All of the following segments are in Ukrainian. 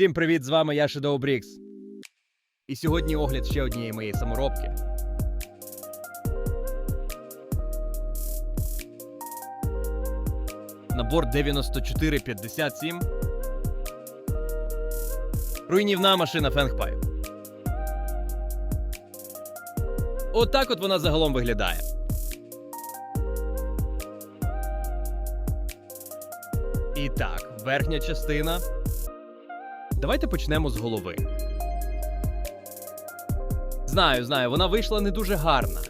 Всім привіт, з вами я Shadow Bricks. І сьогодні огляд ще однієї моєї саморобки. Набор 9457. Руйнівна машина Фенгпай. Отак от вона загалом виглядає. І так, верхня частина. Давайте почнемо з голови. Знаю, знаю, вона вийшла не дуже гарна.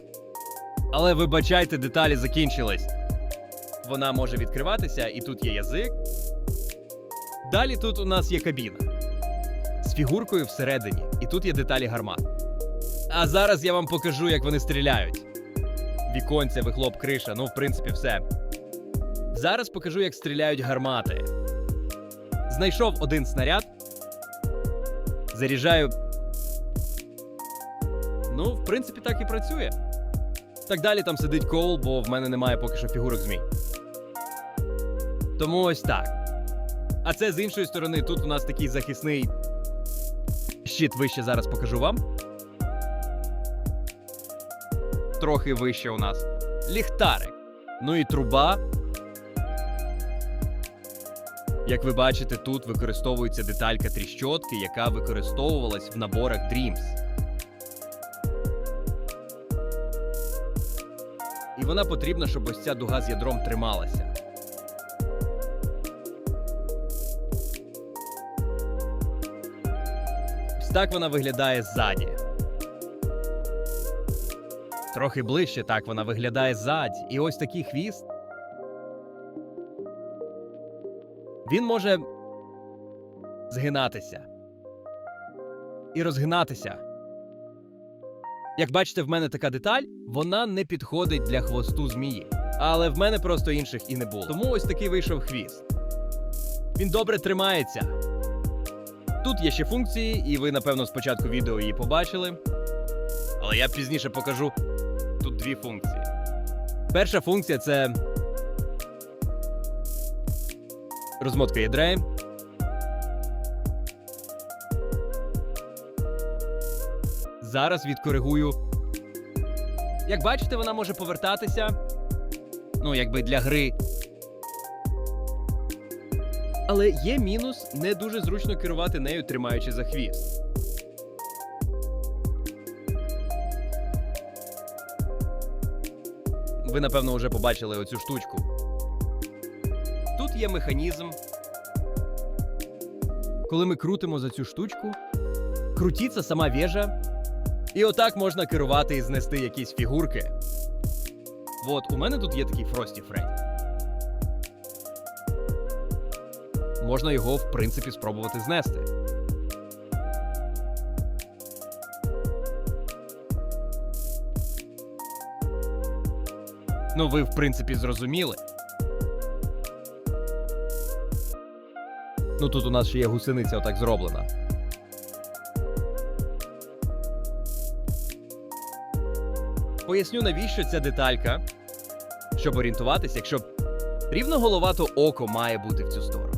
Але вибачайте, деталі закінчились. Вона може відкриватися, і тут є язик. Далі тут у нас є кабіна з фігуркою всередині, і тут є деталі гармат. А зараз я вам покажу, як вони стріляють. Віконця, вихлоп, криша, ну, в принципі, все. Зараз покажу, як стріляють гармати. Знайшов один снаряд. Заряджаю. Ну, в принципі, так і працює. Так далі там сидить коул, бо в мене немає поки що фігурок змій. Тому ось так. А це з іншої сторони, тут у нас такий захисний щит вище зараз покажу вам. Трохи вище у нас. Ліхтарик. Ну і труба. Як ви бачите, тут використовується деталька тріщотки, яка використовувалась в наборах Dreams. І вона потрібна, щоб ось ця дуга з ядром трималася. Ось так вона виглядає ззаді. Трохи ближче так вона виглядає ззаді. І ось такий хвіст. Він може згинатися і розгинатися. Як бачите, в мене така деталь, вона не підходить для хвосту змії. Але в мене просто інших і не було. Тому ось такий вийшов хвіст. Він добре тримається. Тут є ще функції, і ви, напевно, спочатку відео її побачили. Але я пізніше покажу тут дві функції. Перша функція це розмотка ядра. Зараз відкоригую. Як бачите, вона може повертатися. Ну, якби для гри. Але є мінус, не дуже зручно керувати нею, тримаючи за хвіст. Ви, напевно, вже побачили оцю штучку. Є механізм. Коли ми крутимо за цю штучку, крутіться сама вежа, і отак можна керувати і знести якісь фігурки. От, у мене тут є такий Frosty Freddy. Можна його, в принципі, спробувати знести. Ну, ви, в принципі, зрозуміли. Ну тут у нас ще є гусениця отак зроблена. Поясню, навіщо ця деталька, щоб орієнтуватися, якщо рівно голова, то око має бути в цю сторону.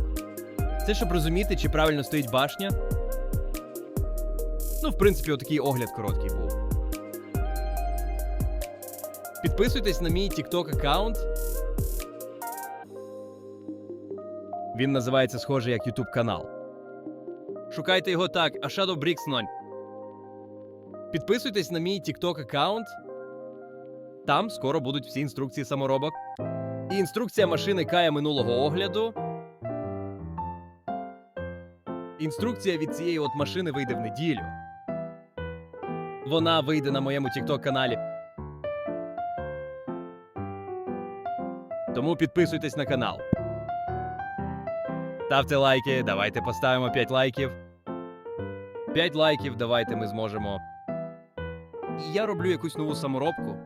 Це щоб розуміти, чи правильно стоїть башня. Ну, в принципі, отакий огляд короткий був. Підписуйтесь на мій TikTok аккаунт. Він називається схоже як YouTube канал. Шукайте його так, а Shadow Bricks 0. Підписуйтесь на мій TikTok аккаунт. Там скоро будуть всі інструкції саморобок. І інструкція машини Кая минулого огляду. Інструкція від цієї от машини вийде в неділю. Вона вийде на моєму TikTok каналі. Тому підписуйтесь на канал. Ставте лайки, давайте поставимо 5 лайків. 5 лайків, давайте ми зможемо. І я роблю якусь нову саморобку.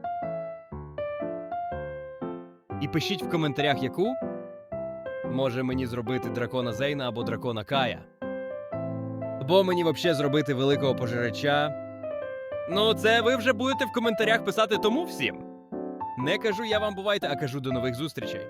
І пишіть в коментарях, яку може мені зробити дракона Зейна або дракона Кая. Або мені взагалі зробити великого пожирача. Ну, це ви вже будете в коментарях писати тому всім. Не кажу я вам бувайте, а кажу до нових зустрічей.